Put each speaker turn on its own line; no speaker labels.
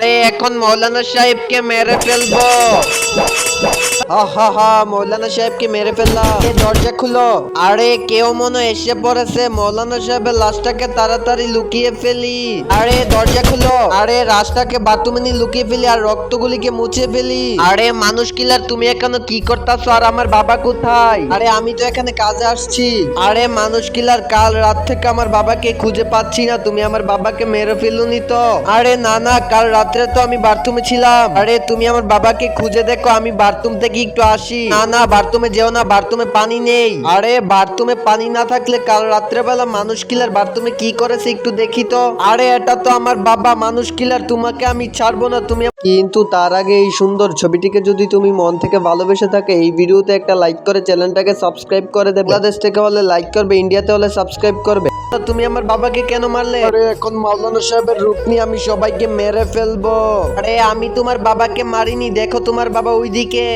আরে এখন মৌলানা সাহেবকে মেরে ফেলব মৌলানা সাহেবকে মেরে এ দরজা খুলো। আরে, কেউ মনে এসে পড়েছে। মৌলানা সাহেবের লাশটাকে তাড়াতাড়ি লুকিয়ে ফেলি। আরে, দরজা খুলো। আরে রাস্তাকে লুকিয়ে ফেলি আর রক্তগুলিকে মুছে ফেলি। আরে, মানুষ কিলার, তুমি এখানে কি করতেছো আর আমার বাবা কোথায়? আরে, আমি তো এখানে কাজে আসছি। আরে, মানুষ কিলার, কাল রাত থেকে আমার বাবাকে খুঁজে পাচ্ছি না। তুমি আমার বাবাকে মেরে ফেলুনি তো। আরে, না না, কাল রাত্রে তো আমি বাথরুমে ছিলাম। আরে, তুমি আমার বাবাকে খুঁজে দেখো, আমি বাথরুম থেকে একটু আসি। না না বাথরুমে যেও না বাথরুমে পানি নেই। আরে বাথরুমে পানি না থাকলে কাল রাত্রেবেলা মানুষ কিলার বাথরুমে কি করেছে একটু দেখি তো। আরে এটা তো আমার বাবা মানুষ কিলার তোমাকে আমি ছাড়বো না তুমি কিন্তু তার আগে এই সুন্দর ছবিটিকে যদি তুমি মন থেকে ভালোবেসে থাকে এই ভিডিওতে একটা লাইক করে চ্যানেলটাকে সাবস্ক্রাইব করে দেবে। বাংলাদেশ থেকে হলে লাইক করবে ইন্ডিয়াতে হলে সাবস্ক্রাইব করবে। তুমি আমার বাবাকে কেন মারলে? আরে এখন মাওলানা সাহেবের রূপ নিয়ে আমি সবাইকে মেরে ফেলব। আরে আমি তোমার বাবাকে মারিনি দেখো তোমার বাবা ওইদিকে।